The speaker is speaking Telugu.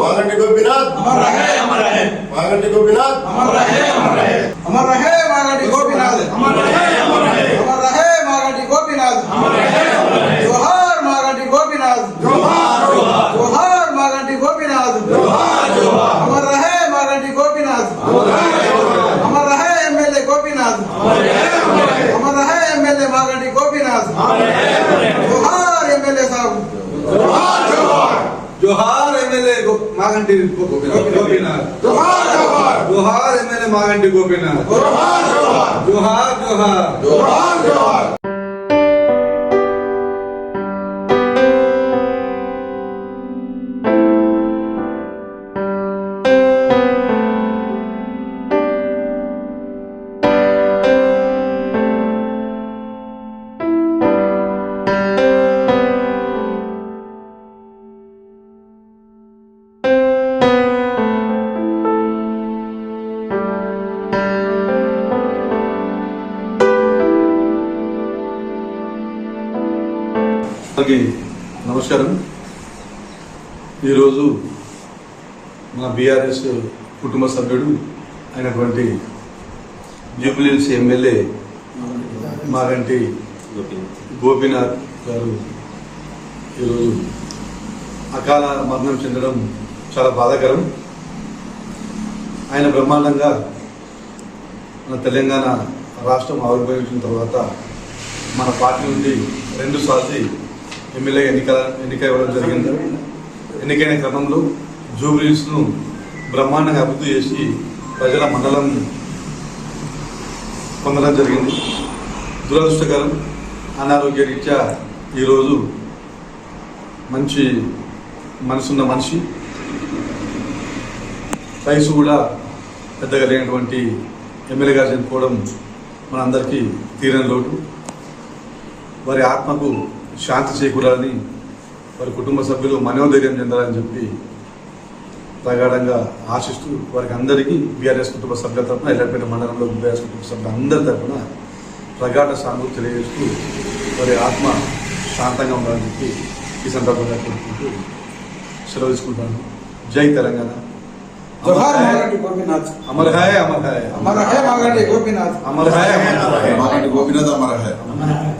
वागंडी गोपीनाथ अमर रहे अमर रहे। को बिना अमर रहे अमर रहे। अमर रहे वागंडी को मागंडी गोपीनाथ जोहार एमएलए मागंडी गोपीनाथ जोहार जोहार అలాగే నమస్కారం. ఈరోజు మా బీఆర్ఎస్ కుటుంబ సభ్యుడు అయినటువంటి జూబ్లీహిల్స్ ఎమ్మెల్యే మాగంటి గోపీనాథ్ గారు ఈరోజు అకాల మరణం చెందడం చాలా బాధాకరం. ఆయన బ్రహ్మాండంగా మన తెలంగాణ రాష్ట్రం ఆవిర్భవించిన తర్వాత మన పార్టీ నుండి రెండు సార్లు ఎమ్మెల్యే ఎన్నిక ఎన్నిక ఇవ్వడం జరిగింది. ఎన్నికైన క్రమంలో జూబ్లీస్ను బ్రహ్మాండంగా అభివృద్ధి చేసి ప్రజల మండలం పొందడం జరిగింది. దురదృష్టకరం అనారోగ్య రీత్యా ఈరోజు మంచి మనసున్న మనిషి. వయసు కూడా పెద్దగా లేనటువంటి ఎమ్మెల్యే గారు చనిపోవడం మనందరికీ తీరని లోటు. వారి ఆత్మకు శాంతి చేకూరాలని వారి కుటుంబ సభ్యులు మనోధైర్యం చెందాలని చెప్పి ప్రగాఢంగా ఆశిస్తూ వారికి అందరికీ బీఆర్ఎస్ కుటుంబ సభ్యుల తరఫున ఎల్లపేట మండలంలో బీఆర్ఎస్ కుటుంబ సభ్యులు అందరి తరఫున ప్రగాఢ సాంగులు తెలియజేస్తూ వారి ఆత్మ శాంతంగా ఉండాలని చెప్పి ఈ సందర్భంగా కోరుకుంటూ సెలవు తీసుకుంటాను. జై తెలంగాణ. జోహార్ మాగంటి గోపీనాథ్. అమర్ హాయ్ అమర్ హాయ్ అమర్ హాయ్ అమర్ హాయ్ అమర్ హాయ్ అమర్ హాయ్ అమర్ హాయ్